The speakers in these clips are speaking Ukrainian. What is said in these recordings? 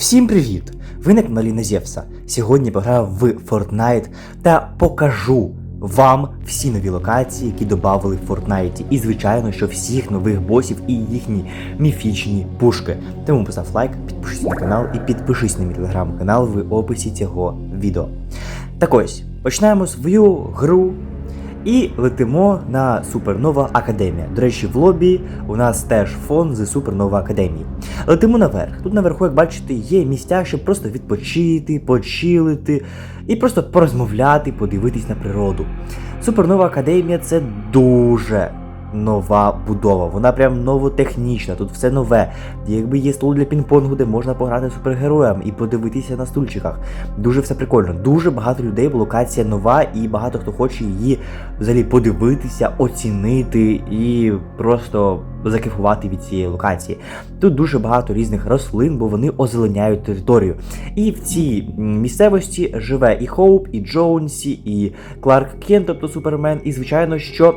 Всім привіт! Ви на каналі Назєвса. Сьогодні пограю в Fortnite та покажу вам всі нові локації, які додали в Fortnite. І звичайно, що всіх нових босів і їхні міфічні пушки. Тому постав лайк, підпишись на канал і підпишись на мій телеграм-канал в описі цього відео. Так ось, починаємо свою гру і летимо на Супернова Академія. До речі, в лобі у нас теж фон з Супернова Академії. Летимо наверх. Тут наверху, як бачите, є місця, щоб просто відпочити, почилити і просто порозмовляти, подивитись на природу. Супернова Академія це дуже нова будова. Вона прям новотехнічна, тут все нове. Якби є стол для пінг-понгу, де можна пограти супергероям і подивитися на стульчиках. Дуже все прикольно. Дуже багато людей, бо локація нова, і багато хто хоче її взагалі подивитися, оцінити і просто закайфувати від цієї локації. Тут дуже багато різних рослин, бо вони озеленяють територію. І в цій місцевості живе і Хоуп, і Джоунсі, і Кларк Кент, тобто Супермен, і звичайно, що.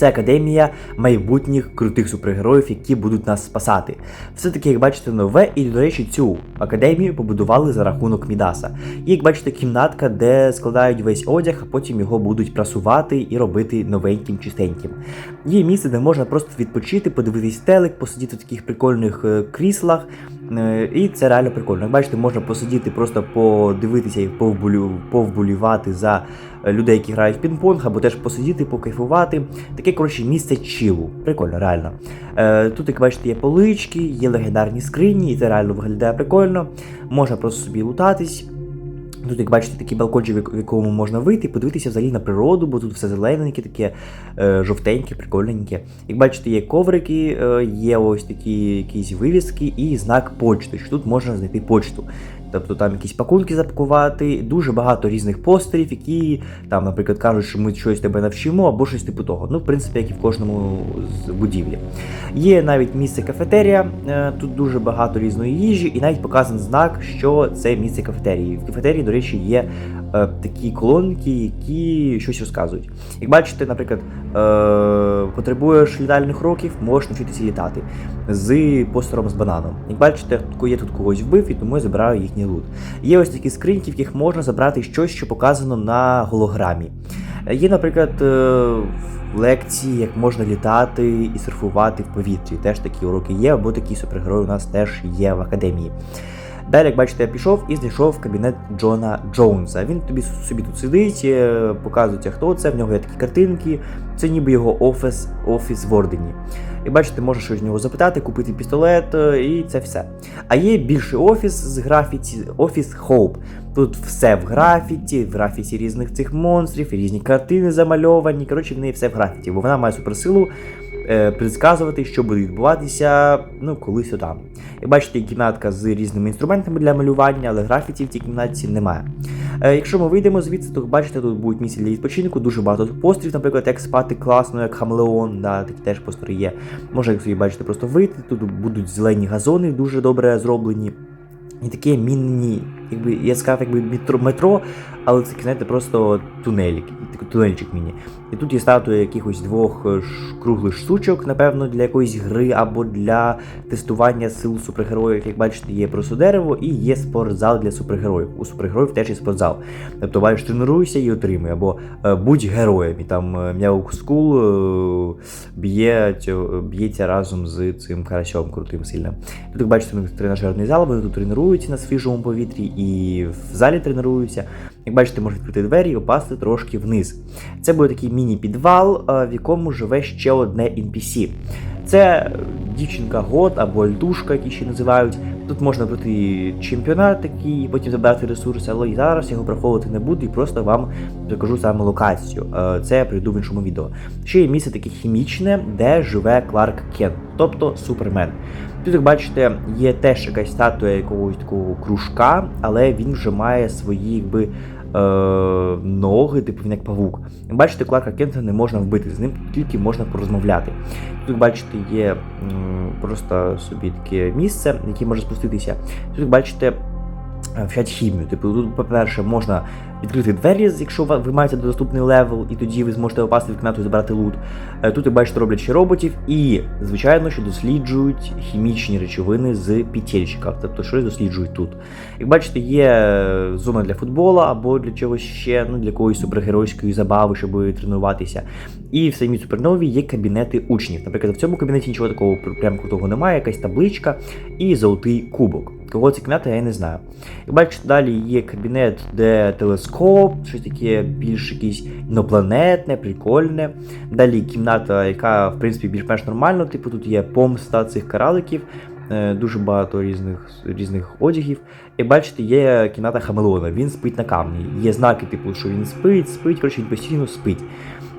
Це академія майбутніх крутих супергероїв, які будуть нас спасати. Все-таки, як бачите, нове, і, до речі, цю академію побудували за рахунок Мідаса. І як бачите, кімнатка, де складають весь одяг, а потім його будуть прасувати і робити новеньким, чистеньким. Є місце, де можна просто відпочити, подивитись телек, посидіти в таких прикольних е, кріслах. Е, І це реально прикольно. Як бачите, можна посидіти, просто подивитися і повболівати за е, людей, які грають в пінг-понг, або теж посидіти, покайфувати. Таке, коротше, місце чилу. Прикольно, реально. Е, Тут, як бачите, є полички, є легендарні скрині, і це реально виглядає прикольно. Можна просто собі лутатись. Тут, як бачите, такий балкончик, в якому можна вийти, подивитися взагалі на природу, бо тут все зелененьке, таке е, жовтеньке, прикольненьке. Як бачите, є коврики, е, є ось такі якісь вивіски і знак почти, що тут можна знайти почту. Тобто там якісь пакунки запакувати, дуже багато різних постерів, які там, наприклад, кажуть, що ми щось тебе навчимо, або щось типу того. Ну, в принципі, як і в кожному з будівлі. Є навіть місце кафетерія, е, тут дуже багато різної їжі, і навіть показаний знак, що це місце кафетерії. В кафетерії, до речі, є е, такі колонки, які щось розказують. Як бачите, наприклад, е, потребуєш літальних років, можеш навчитися літати з постером з бананом. Як бачите, я тут когось вбив, і тому я забираю їхній лут. Є ось такі скриньки, в яких можна забрати щось, що показано на голограмі. Є, наприклад, е, лекції, як можна літати і серфувати в повітрі. Теж такі уроки є, або такі супергерої у нас теж є в академії. Далі, як бачите, я пішов і знайшов кабінет Джона Джонса. Він тобі собі тут сидить, е, показується, хто це. В нього є такі картинки. Це ніби його офіс, офіс в Ордені. І бачите, можеш щось з нього запитати, купити пістолет, е, і це все. А є більший офіс з графіті, офіс Hope. Тут все в графіті, в графіті різних цих монстрів, різні картини замальовані. Коротше, в неї все в графіті, бо вона має суперсилу е, предсказувати, що буде відбуватися ну, колись отам. І бачите, є кімнатка з різними інструментами для малювання, але графіті в цій кімнатці немає. Е, якщо ми вийдемо звідси, то бачите, тут будуть місця для відпочинку, дуже багато пострів, наприклад, як спати класно, як хамелеон, да, такі теж постери є. Можна, як собі бачите, просто вийти, тут будуть зелені газони, дуже добре зроблені. І таке мінні, якби я сказав, якби метро, метро але це знаєте, просто тунелік, тунельчик міні. І тут є статуя якихось двох е, круглих штучок, напевно, для якоїсь гри або для тестування сил супергероїв. Як бачите, є просто дерево і є спортзал для супергероїв. У супергероїв теж є спортзал. Тобто бачиш, тренуйся і отримуй, або е, будь героєм. І там Мяук Скул е, б'є, б'ється разом з цим карасьом крутим сильним. Тут, як бачите, у тренажерний зал, вони тут тренуються на свіжому повітрі і в залі тренуються. Як бачите, можна відкрити двері і опасти трошки вниз. Це буде такий міні-підвал, е, в якому живе ще одне NPC. Це дівчинка год або альдушка, які ще називають. Тут можна пройти чемпіонат такий, потім забрати ресурси, але і зараз його проходити не буду і просто вам покажу саме локацію. Е, Це я прийду в іншому відео. Ще є місце таке хімічне, де живе Кларк Кент, тобто Супермен. Тут, як бачите, є теж якась статуя якогось такого кружка, але він вже має свої якби. Е, ноги, типу він як павук. Бачите, Кларка Кента не можна вбити, з ним тільки можна порозмовляти. Тут, бачите, є м, просто собі таке місце, яке може спуститися. Тут, бачите, вчать хімію. Типу, тут, по-перше, можна відкрити двері, якщо ви маєте доступний левел, і тоді ви зможете попасти в кімнату і забрати лут. Е, Тут ви бачите, роблять ще роботів, і, звичайно, що досліджують хімічні речовини з пітельчика. Тобто, щось досліджують тут. Як бачите, є е, зона для футболу або для чогось ще, ну для якоїсь супергеройської забави, щоб тренуватися. І в самій супернові є кабінети учнів. Наприклад, в цьому кабінеті нічого такого пр- прям крутого немає, якась табличка і золотий кубок. Кого це кімната, я не знаю. Як бачите, далі є кабінет, де телескоп, щось таке більш якесь інопланетне, прикольне. Далі кімната, яка в принципі більш-менш нормальна, типу тут є помста цих караликів, е, дуже багато різних, різних одягів. І бачите, є кімната Хамелеона, він спить на камні. Є знаки, типу, що він спить, спить, коротше, він постійно спить.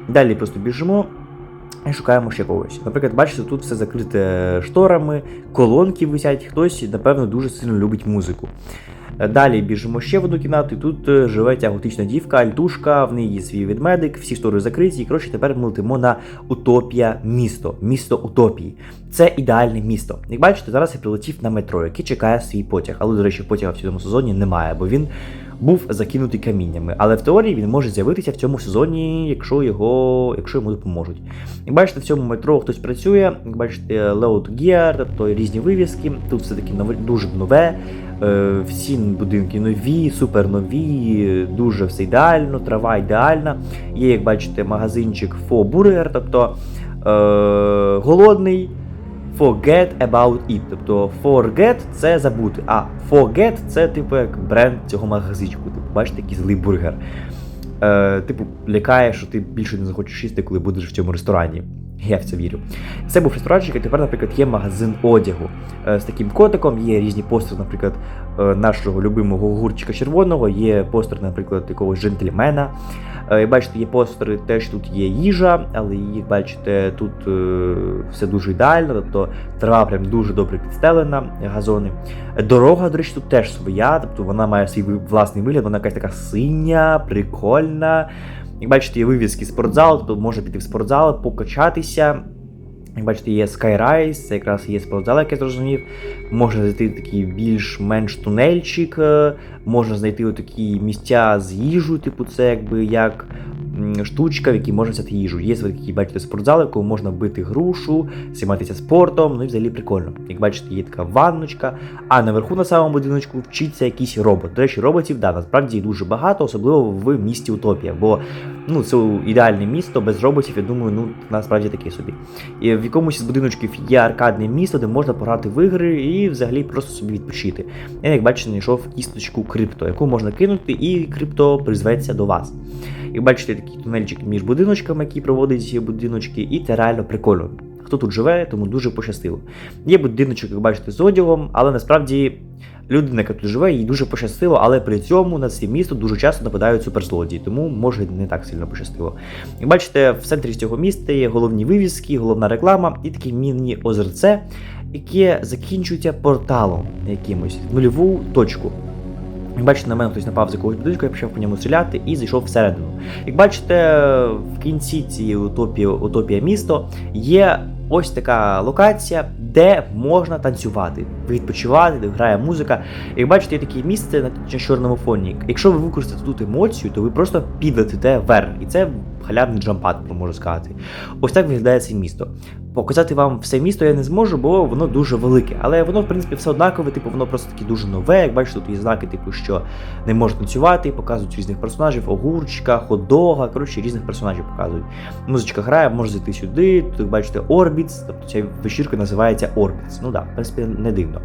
Далі просто біжимо. І шукаємо ще когось. Наприклад, бачите, тут все закрите шторами, колонки висять, хтось, напевно, дуже сильно любить музику. Е, Далі біжимо ще в одну кімнату, і тут е, живе ця готична дівка, альтушка, в неї свій ведмедик, всі штори закриті. І коротше, тепер ми летимо на Утопія місто, місто Утопії. Це ідеальне місто. Як бачите, зараз я прилетів на метро, який чекає свій потяг. Але, до речі, потяга в цьому сезоні немає, бо він був закинутий каміннями. Але в теорії він може з'явитися в цьому сезоні, якщо його, якщо йому допоможуть. Як бачите, в цьому метро хтось працює, як бачите, Layout Gear, тобто різні вивіски. Тут все таки нове, дуже нове. Е, всі будинки нові, супер нові, дуже все ідеально, трава ідеальна. Є, як бачите, магазинчик For Burger, тобто е, голодний. Forget about it. Тобто forget це забути, а forget це типу як бренд цього магазичку. Типу, бачите, який злий бургер. Е, типу, лякає, що ти більше не захочеш їсти, коли будеш в цьому ресторані. Я в це вірю. Це був ресторанчик, і тепер, наприклад, є магазин одягу е, з таким котиком, є різні постери, наприклад, е, нашого любимого гурчика червоного, є постер, наприклад, якогось джентльмена. Е, Бачите, є постери, теж тут є їжа, але як бачите, тут все дуже ідеально, тобто трава прям дуже добре підстелена, газони. Дорога, до речі, тут теж своя, тобто вона має свій власний вигляд, вона якась така синя, прикольна. Як бачите, є вивіски спортзал, тобто можна піти в спортзал, покачатися. Як бачите, є Skyrise, це якраз є спортзал, як я зрозумів. Можна знайти такий більш-менш тунельчик, е, можна знайти такі місця з їжею, типу це якби як штучка, в якій можна взяти їжу. Є такі, бачите, спортзали, в можна бити грушу, займатися спортом, ну і взагалі прикольно. Як бачите, є така ванночка, а наверху на самому будиночку вчиться якийсь робот. До речі, роботів, да, насправді дуже багато, особливо в місті Утопія, бо ну, це ідеальне місто, без роботів, я думаю, ну насправді таке собі. І в якомусь з будиночків є аркадне місто, де можна пограти в ігри і взагалі просто собі відпочити. Я, як бачите, знайшов кісточку крипто, яку можна кинути, і крипто призветься до вас. Як бачите, такий тунельчик між будиночками, які проводить ці будиночки, і це реально прикольно. Хто тут живе, тому дуже пощастило. Є будиночок, як бачите, з одягом, але насправді людина, яка тут живе, їй дуже пощастило, але при цьому на це місто дуже часто нападають суперзлодії, тому може не так сильно пощастило. Як бачите, в центрі цього міста є головні вивіски, головна реклама і таке міні-озерце, яке закінчується порталом якимось нульову точку. Як бачите, на мене хтось напав з якогось будинку, я почав по ньому стріляти і зайшов всередину. Як бачите, в кінці цієї утопії, утопія місто є ось така локація, де можна танцювати, відпочивати, де грає музика. Як бачите, є таке місце на чорному фоні. Якщо ви використаєте тут емоцію, то ви просто підлетите вверх. І це халявний джампад, можу сказати. Ось так виглядає це місто. Показати вам все місто я не зможу, бо воно дуже велике. Але воно, в принципі, все однакове, типу, воно просто таке дуже нове. Як бачите, тут є знаки, типу, що не можна танцювати, показують різних персонажів, огурчика, ходога, коротше, різних персонажів показують. Музичка грає, може зайти сюди. Тут бачите Orbits, тобто ця вечірка називається Orbits. Ну так, да, в принципі, не дивно.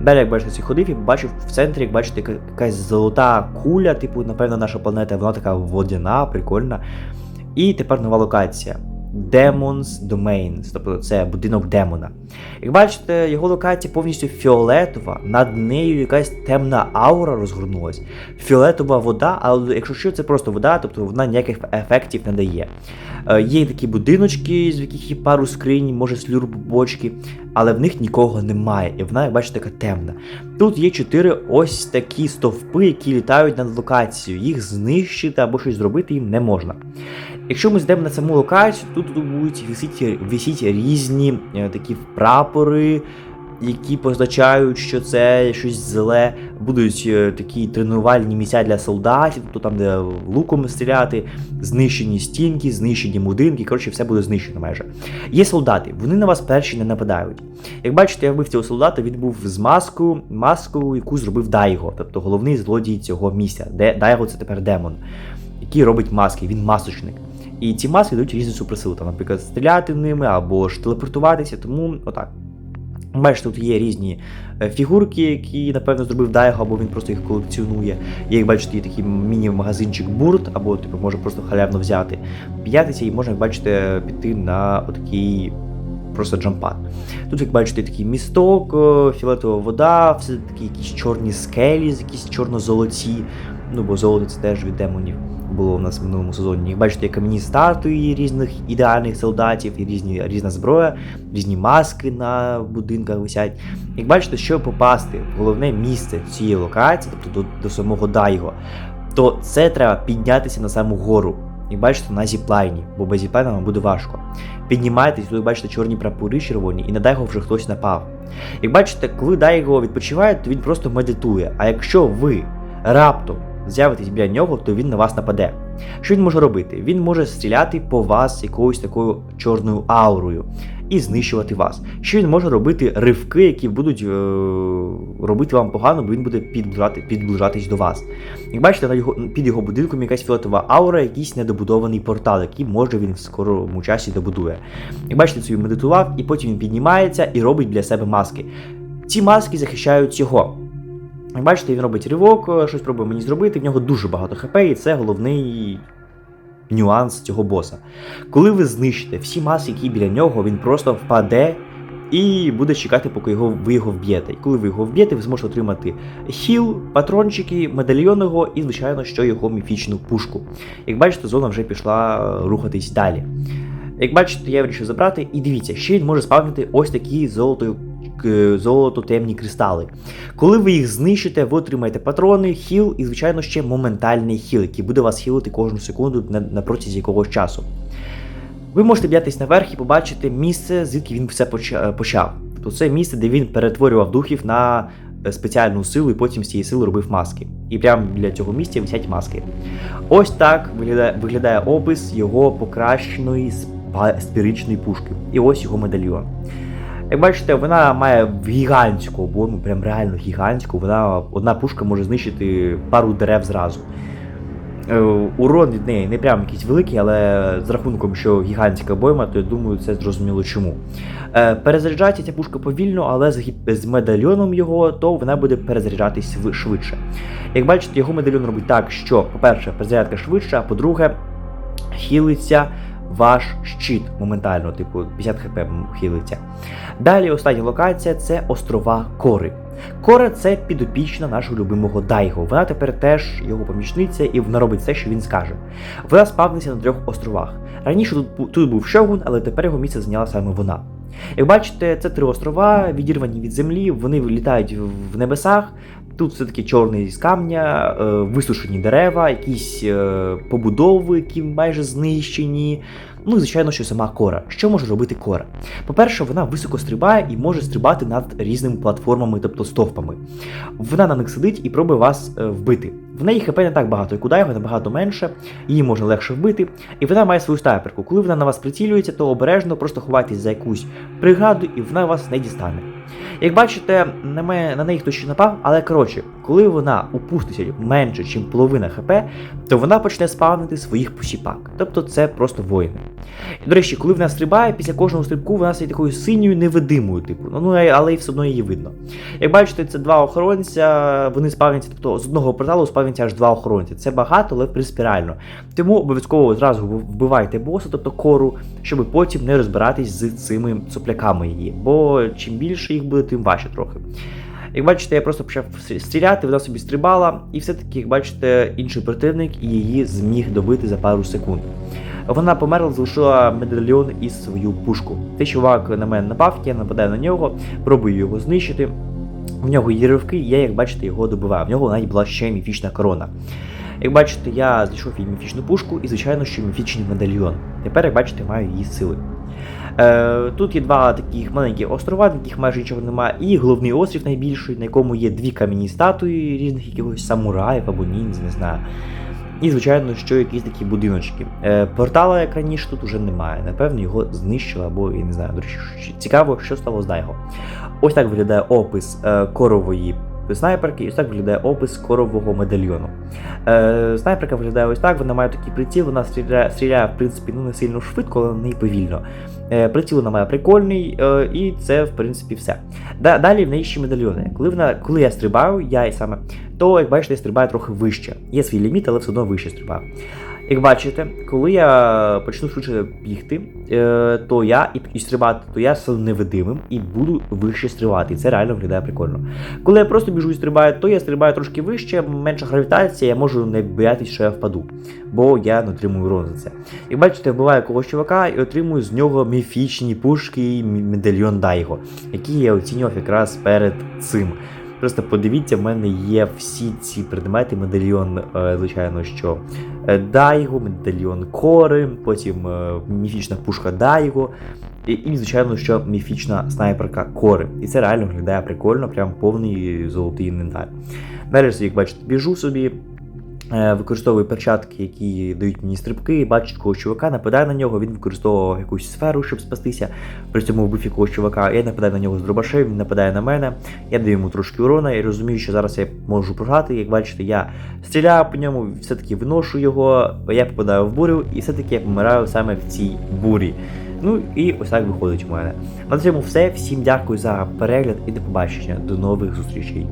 Далі, як бачите, ходив, і бачив в центрі, як бачите, якась золота куля, типу, напевно, наша планета, вона така водяна, прикольна. І тепер нова локація. Demons Domains, тобто це будинок демона. Як бачите, його локація повністю фіолетова, над нею якась темна аура розгорнулась. Фіолетова вода, але якщо що, це просто вода, тобто вона ніяких ефектів не дає. Е, Є такі будиночки, з яких є пару скринь, може слюрб бочки, але в них нікого немає, і вона, як бачите, така темна. Тут є чотири ось такі стовпи, які літають над локацією. Їх знищити або щось зробити їм не можна. Якщо ми йдемо на саму локацію, тут, будуть висіти, висіти різні е, такі прапори, які позначають, що це щось зле, будуть е, такі тренувальні місця для солдатів, тобто там, де луком стріляти, знищені стінки, знищені будинки. Коротше, все буде знищено майже. Є солдати, вони на вас перші не нападають. Як бачите, я вбив цього солдата, він був з маскою, маскою, яку зробив Дайго, тобто головний злодій цього місця. Де Дайго це тепер демон, який робить маски, він масочник. І ці маски дають різні суперсили, там, наприклад, стріляти ними або ж телепортуватися, тому отак. Бачите, тут є різні е, фігурки, які, напевно, зробив Дайго, або він просто їх колекціонує. Як бачите, є такий міні-магазинчик бурт, або типу, може просто халявно взяти, п'ятися і можна, як бачите, піти на отакий просто джампад. Тут, як бачите, такий місток, е, фіолетова вода, все такі якісь чорні скелі, якісь чорно-золоті. Ну, бо золото це теж від демонів було у нас в минулому сезоні. Як бачите, є кам'яні статуї різних ідеальних солдатів, і різні, різна зброя, різні маски на будинках висять. Як бачите, щоб попасти в головне місце цієї локації, тобто до, до самого Дайго, то це треба піднятися на саму гору. Як бачите, на зіплайні, бо без зіплайна вам буде важко. Піднімайтесь, тут бачите чорні прапори червоні, і на Дайго вже хтось напав. Як бачите, коли Дайго відпочиває, то він просто медитує. А якщо ви раптом з'явитесь біля нього, то він на вас нападе. Що він може робити? Він може стріляти по вас якоюсь такою чорною аурою і знищувати вас. Що він може робити ривки, які будуть е- робити вам погано, бо він буде підближати, підближатись до вас. Як бачите, на його, під його будинком якась фіолетова аура, якийсь недобудований портал, який може він в скорому часі добудує. Як бачите, він медитував, і потім він піднімається і робить для себе маски. Ці маски захищають його. Бачите, він робить ривок, щось пробує мені зробити, в нього дуже багато хп, і це головний нюанс цього боса. Коли ви знищите всі маски, які біля нього, він просто впаде і буде чекати, поки його, ви його вб'єте. І коли ви його вб'єте, ви зможете отримати хіл, патрончики, медальйон його і, звичайно, що його міфічну пушку. Як бачите, зона вже пішла рухатись далі. Як бачите, я вирішив забрати, і дивіться, ще він може спавнити ось такі золотою золото темні кристали. Коли ви їх знищите, ви отримаєте патрони, хіл і, звичайно, ще моментальний хіл, який буде вас хілити кожну секунду на, на протязі якогось часу. Ви можете б'ятись наверх і побачити місце, звідки він все почав. Тобто це місце, де він перетворював духів на е, спеціальну силу і потім з цієї сили робив маски. І прямо для цього місця висять маски. Ось так виглядає, виглядає опис його покращеної спіричної пушки. І ось його медальйон. Як бачите, вона має гігантську обойму, прям реально гігантську. Вона одна пушка може знищити пару дерев зразу. Е, урон від неї не прям якийсь великий, але з рахунком, що гігантська обойма, то я думаю, це зрозуміло чому. Е, перезаряджається ця пушка повільно, але з медальйоном його, то вона буде перезаряджатись швидше. Як бачите, його медальйон робить так, що, по-перше, перезарядка швидша, а по-друге, хілиться ваш щит моментально, типу 50 хп хилиться. Далі остання локація це острова Кори. Кора це підопічна нашого любимого Дайго. Вона тепер теж його помічниця, і вона робить все, що він скаже. Вона спавниться на трьох островах. Раніше тут, тут був Шогун, але тепер його місце зайняла саме вона. Як бачите, це три острова, відірвані від землі, вони літають в небесах. Тут все-таки чорний з камня, е, висушені дерева, якісь е, побудови, які майже знищені. Ну і звичайно, що сама кора. Що може робити кора? По-перше, вона високо стрибає і може стрибати над різними платформами, тобто стовпами. Вона на них сидить і пробує вас е, вбити. В неї хп не так багато, і куди його набагато менше, її можна легше вбити. І вона має свою снайперку. Коли вона на вас прицілюється, то обережно просто ховайтесь за якусь бригаду, і вона вас не дістане. Як бачите, мене на неї хтось ще напав, але коротше, коли вона упуститься менше, ніж половина хп, то вона почне спавнити своїх посіпак. Тобто це просто воїни. І, до речі, коли вона стрибає, після кожного стрибку вона стає такою синьою невидимою, типу, ну але і все одно її видно. Як бачите, це два охоронця, вони спавняться, тобто з одного порталу спавняться аж два охоронця. Це багато, але приспірально. Тому обов'язково зразу вбивайте боса, тобто кору, щоб потім не розбиратись з цими сопляками її. Бо чим більше їх буде, тим важче трохи. Як бачите, я просто почав стріляти, вона собі стрибала, і все-таки, як бачите, інший противник її зміг добити за пару секунд. Вона померла, залишила медальйон і свою пушку. Цей чувак на мене напав, я нападаю на нього, пробую його знищити. В нього є ривки, я, як бачите, його добиваю. В нього навіть була ще міфічна корона. Як бачите, я знайшов її міфічну пушку і, звичайно, що міфічний медальйон. Тепер, як бачите, маю її сили. Е, тут є два таких маленькі острова, на яких майже нічого немає, і головний острів найбільший, на якому є дві кам'яні статуї різних якихось самураїв або ніндзя, не знаю. І, звичайно, що якісь такі будиночки. Е, портала, як раніше, тут уже немає. Напевно, його знищили, або я не знаю. До речі, цікаво, що стало з Дайго. Ось так виглядає опис е, корової снайперки, і ось так виглядає опис корового медальйону. Е, снайперка виглядає ось так, вона має такий приціл, вона стріляє, стріляє в принципі, ну не сильно швидко, але не й повільно. Е, приціл вона має прикольний, е, і це, в принципі, все. Да, далі в неї ще медальйони. Коли, вона, коли я стрибаю, я і саме, то, як бачите, я стрибаю трохи вище. Є свій ліміт, але все одно вище стрибаю. Як бачите, коли я почну швидше бігти, е, то я і, стрибати, то я стану невидимим і буду вище стрибати. І це реально виглядає прикольно. Коли я просто біжу і стрибаю, то я стрибаю трошки вище, менша гравітація, я можу не боятися, що я впаду, бо я не отримую урон за це. Як бачите, вбиваю когось чувака і отримую з нього міфічні пушки і медальйон Дайго, які я оцінював якраз перед цим. Просто подивіться, в мене є всі ці предмети, медальйон, е, звичайно, що е, Дайго, медальйон Кори, потім е, міфічна пушка Дайго, і, звичайно, що міфічна снайперка Кори. І це реально виглядає прикольно, прям повний золотий інвентар. Далі, як бачите, біжу собі. Е, Використовую перчатки, які дають мені стрибки, бачу якогось чувака, нападаю на нього, він використовував якусь сферу, щоб спастися. При цьому вбив якогось чувака, я нападаю на нього з дробашем, він нападає на мене, я даю йому трошки урона і розумію, що зараз я можу програти. Як бачите, я стріляю по ньому, все-таки виношу його, я попадаю в бурю, і все-таки я помираю саме в цій бурі. Ну і ось так виходить у мене. На цьому все. Всім дякую за перегляд і до побачення. До нових зустрічей.